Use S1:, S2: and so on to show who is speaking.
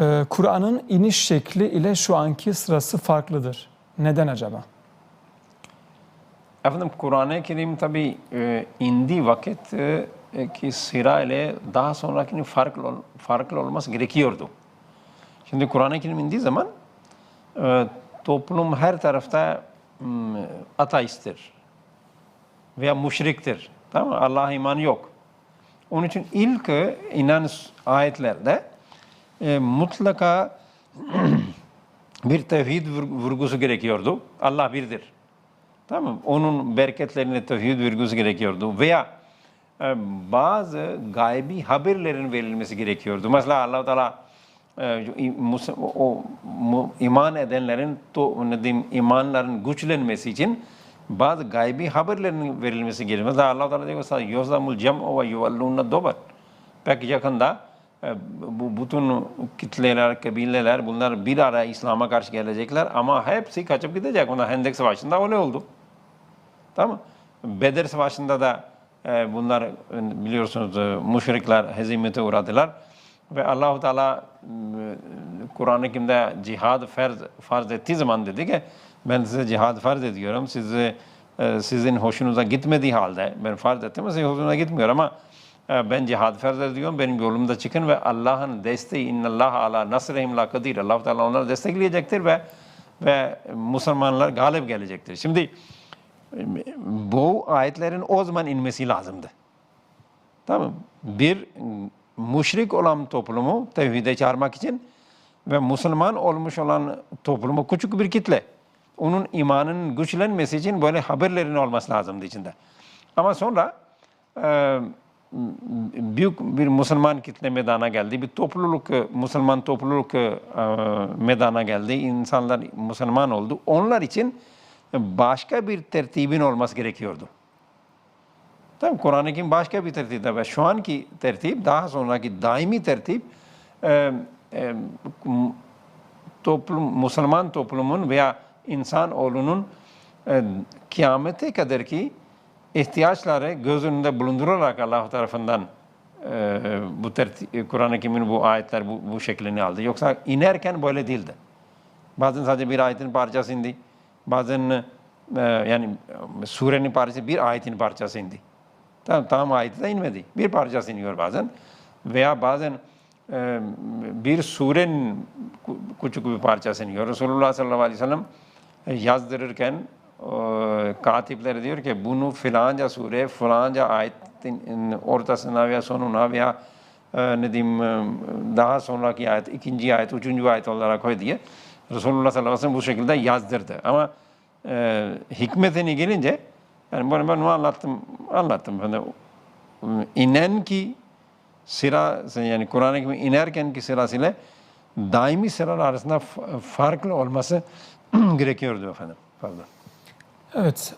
S1: Ee, Kur'an'ın iniş şekli ile şu anki sırası farklıdır. Neden acaba?
S2: Efendim Kur'an-ı Kerim tabi e, indiği vakit e, ki sıra ile daha sonrakinin farklı, farklı olması gerekiyordu. Şimdi Kur'an-ı Kerim indiği zaman e, toplum her tarafta m, ateisttir veya müşriktir. Tamam? Allah'a imanı yok. Onun için ilk e, inen ayetlerde e, mutlaka bir tevhid vur- vurgusu gerekiyordu. Allah birdir. Tamam mı? Onun bereketlerine tevhid virgüsü gerekiyordu. Veya e, bazı gaybi haberlerin verilmesi gerekiyordu. Mesela allah Teala e, o, iman edenlerin to, ne diyeyim, imanların güçlenmesi için bazı gaybi haberlerin verilmesi gerekiyor. Mesela allah Teala diyor ki yozlamul cem'u ve yuvallûne dober. Pek yakında bu bütün kitleler, kabileler bunlar bir araya İslam'a karşı gelecekler ama hepsi kaçıp gidecek. Bunlar Hendek Savaşı'nda öyle oldu. Tamam? Bedir Savaşı'nda da e, bunlar e, biliyorsunuz e, müşrikler hezimete uğradılar. Ve Allahu Teala e, Kur'an-ı Kerim'de cihad farz, farz ettiği zaman dedi ki ben size cihad farz ediyorum. Sizi, e, sizin hoşunuza gitmediği halde ben farz ettim ama sizin hoşunuza gitmiyor ama e, ben cihad farz ediyorum. Benim yolumda çıkın ve Allah'ın desteği innallah ala nasrihim la kadir. Allah Teala onları destekleyecektir ve ve Müslümanlar galip gelecektir. Şimdi bu ayetlerin o zaman inmesi lazımdı. Tamam? Bir müşrik olan toplumu tevhide çağırmak için ve Müslüman olmuş olan toplumu küçük bir kitle. Onun imanının güçlenmesi için böyle haberlerin olması lazımdı içinde. Ama sonra e, büyük bir Müslüman kitle meydana geldi. Bir topluluk, Müslüman topluluk e, meydana geldi. İnsanlar Müslüman oldu. Onlar için başka bir tertibin olması gerekiyordu. Tamam Kur'an-ı Kerim başka bir tertipte ve şu anki tertip daha sonraki daimi tertip e, e, toplum, Müslüman toplumun veya insan oğlunun e, kıyamete kadar ki ihtiyaçları göz önünde bulundurarak Allah tarafından e, bu tertip, Kur'an-ı Kerim'in bu ayetler bu, bu şeklini aldı. Yoksa inerken böyle değildi. Bazen sadece bir ayetin parçası indi. Bazen e, yani e, surenin parçası bir ayetin parçası indi. Tamam, tam ayeti de inmedi. Bir parçası iniyor bazen. Veya bazen e, bir surenin küçük bir parçası iniyor. Resulullah sallallahu aleyhi ve sellem e, yazdırırken e, katipleri diyor ki bunu filanca sure, filanca ayetin ortasına veya sonuna veya e, ne diyeyim e, daha sonraki ayet, ikinci ayet, üçüncü ayet olarak koy diye Resulullah sallallahu aleyhi ve sellem bu şekilde yazdırdı. Ama e, hikmetine gelince yani ben onu anlattım, anlattım. Yani, inen ki sıra yani Kur'an-ı Kerim inerken ki sırasıyla daimi sıralar arasında farklı olması gerekiyordu efendim. Pardon.
S1: Evet,